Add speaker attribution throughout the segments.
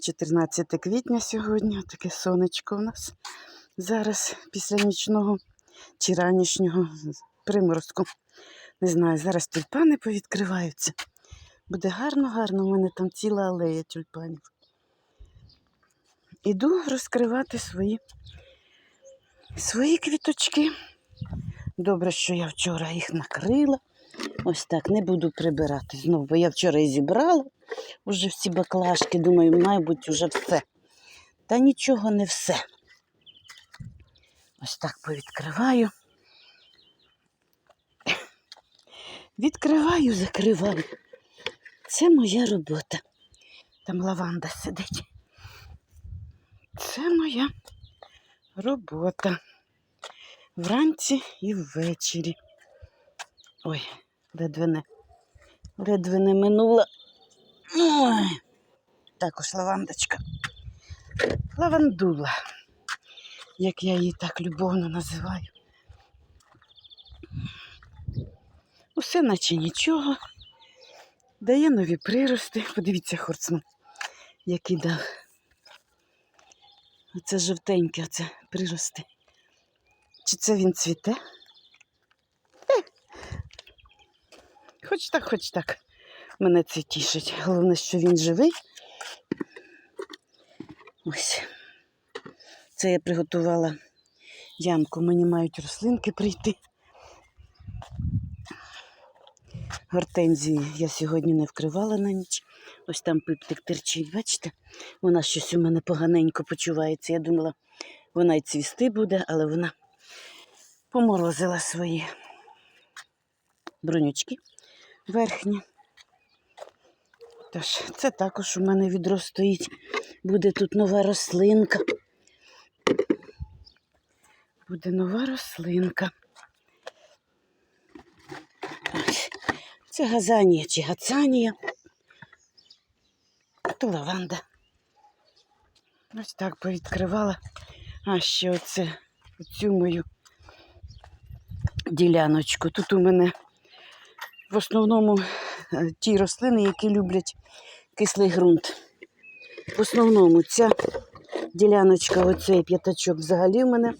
Speaker 1: 14 квітня сьогодні, таке сонечко у нас. Зараз після нічного чи ранішнього приморозку. Не знаю, зараз тюльпани повідкриваються. Буде гарно-гарно, у мене там ціла алея тюльпанів. Іду розкривати свої, свої квіточки. Добре, що я вчора їх накрила. Ось так, не буду прибирати знову, бо я вчора і зібрала уже всі баклажки, думаю, мабуть, уже все. Та нічого не все. Ось так повідкриваю. Відкриваю, закриваю. Це моя робота. Там лаванда сидить. Це моя робота. Вранці і ввечері. Ой, ледве не, ледве не минула. Ой, також лавандочка. Лавандула, як я її так любовно називаю. Усе наче нічого. Дає нові прирости. Подивіться, хорцман, який дав. Оце жовтеньке, оце прирости. Чи це він цвіте? Хоч так, хоч так. Мене це тішить. Головне, що він живий. Ось. Це я приготувала ямку. Мені мають рослинки прийти. Гортензії я сьогодні не вкривала на ніч. Ось там пиптик терчить, бачите? Вона щось у мене поганенько почувається. Я думала, вона й цвісти буде, але вона поморозила свої бронючки верхні. Тож, це також у мене відро стоїть. Буде тут нова рослинка. Буде нова рослинка. Це газанія чи гацанія. То лаванда. Ось так повідкривала. А ще оце оцю мою діляночку. Тут у мене в основному ті рослини, які люблять кислий ґрунт. В основному ця діляночка, оцей п'ятачок взагалі в мене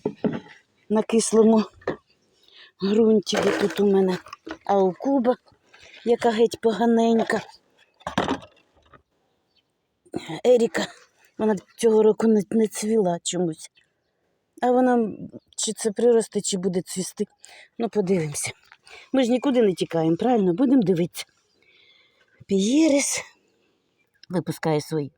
Speaker 1: на кислому ґрунті. Де тут у мене аукуба, яка геть поганенька. Еріка, вона цього року не, не цвіла чомусь. А вона чи це приросте, чи буде цвісти. Ну, подивимося. Ми ж нікуди не тікаємо, правильно? Будемо дивитися. Пієрис випускає свої